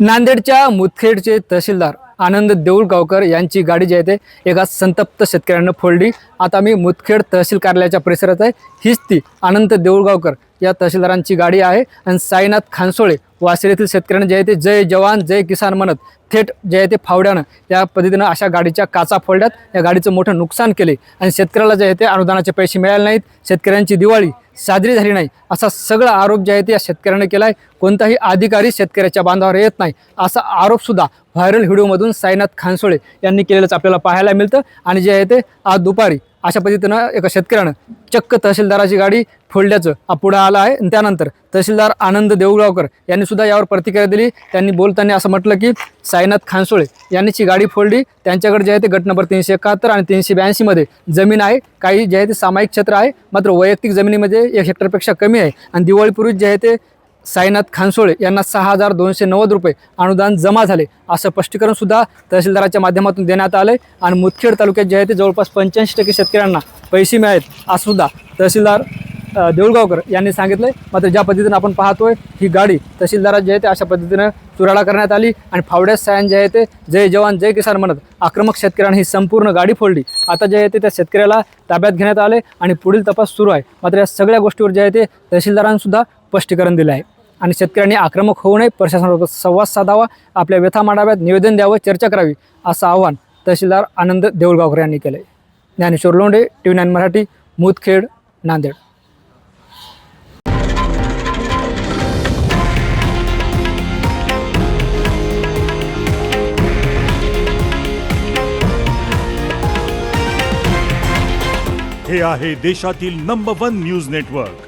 नांदेडच्या मुदखेडचे तहसीलदार आनंद देऊळगावकर यांची गाडी जी आहे ते एका संतप्त शेतकऱ्यानं फोडली. आता मी मुदखेड तहसील कार्यालयाच्या परिसरात आहे. हीच ती आनंद देऊळगावकर या तहसीलदारांची गाडी आहे. आणि साईनाथ खानसोळे वासरे येथील शेतकऱ्यांना जे आहे ते जय जवान जय किसान म्हणत थेट जे आहे ते फावड्यानं या पद्धतीनं अशा गाडीच्या काचा फोडल्यात. या गाडीचं मोठं नुकसान केले. आणि शेतकऱ्याला जे आहे ते अनुदानाचे पैसे मिळाले नाहीत. शेतकऱ्यांची दिवाळी साजरी झाली नाही. असा सगळा आरोप जे आहे ते या शेतकऱ्याने केला आहे कोणताही अधिकारी शेतकऱ्याच्या बांधावर येत नाही. असा आरोपसुद्धा व्हायरल व्हिडिओमधून साईनाथ खानसोळे यांनी केलेलंच आपल्याला पाहायला मिळतं. आणि जे आहे ते आज दुपारी अशा पद्धतीनं एका शेतकऱ्यानं चक्क तहसीलदाराची गाडी फोडल्याचं हा पुढं आलं आहे. आणि त्यानंतर तहसीलदार आनंद देऊळगावकर यांनी सुद्धा यावर प्रतिक्रिया दिली. त्यांनी बोलताना असं म्हटलं की साईनाथ खानसोळे यांनीची गाडी फोडली त्यांच्याकडे जे आहे ते गट नंबर तीनशे एकाहत्तर आणि तीनशे ब्याऐंशीमध्ये जमीन आहे. काही जे आहे ते सामायिक क्षेत्र आहे मात्र वैयक्तिक जमिनीमध्ये एक हेक्टरपेक्षा कमी आहे. आणि दिवाळीपूर्वीच जे आहे ते साईनाथ खानसोळे यांना सहा हजार दोनशे नव्वद रुपये अनुदान जमा झाले. असं स्पष्टीकरण सुद्धा तहसीलदाराच्या माध्यमातून देण्यात आलं आहे आणि मुदखेड तालुक्यात जे आहे ते जवळपास पंच्याऐंशी टक्के शेतकऱ्यांना पैसे मिळालेत असं सुद्धा तहसीलदार देऊळगावकर यांनी सांगितलं मात्र ज्या पद्धतीनं आपण पाहतोय ही गाडी तहसीलदारात जे आहे ते अशा पद्धतीनं चुराडा करण्यात आली आणि फावड्यात सायन जे आहे ते जय जवान जय किसान म्हणत आक्रमक शेतकऱ्यांनी ही संपूर्ण गाडी फोडली. आता जे आहे ते त्या शेतकऱ्याला ताब्यात घेण्यात आले आणि पुढील तपास सुरू आहे. मात्र या सगळ्या गोष्टीवर जे आहे ते तहसीलदारांसुद्धा स्पष्टीकरण दिलं आहे. आणि शेतकऱ्यांनी आक्रमक होऊ नये. प्रशासनासोबत संवाद साधावा. आपल्या व्यथा मांडाव्यात. निवेदन द्यावं. चर्चा करावी असं आवाहन तहसीलदार आनंद देऊळगावकर यांनी केलं Dnyaneshwar Londhe T V nine Marathi Mudkhed Nanded. हे आहे देशातील नंबर वन न्यूज नेटवर्क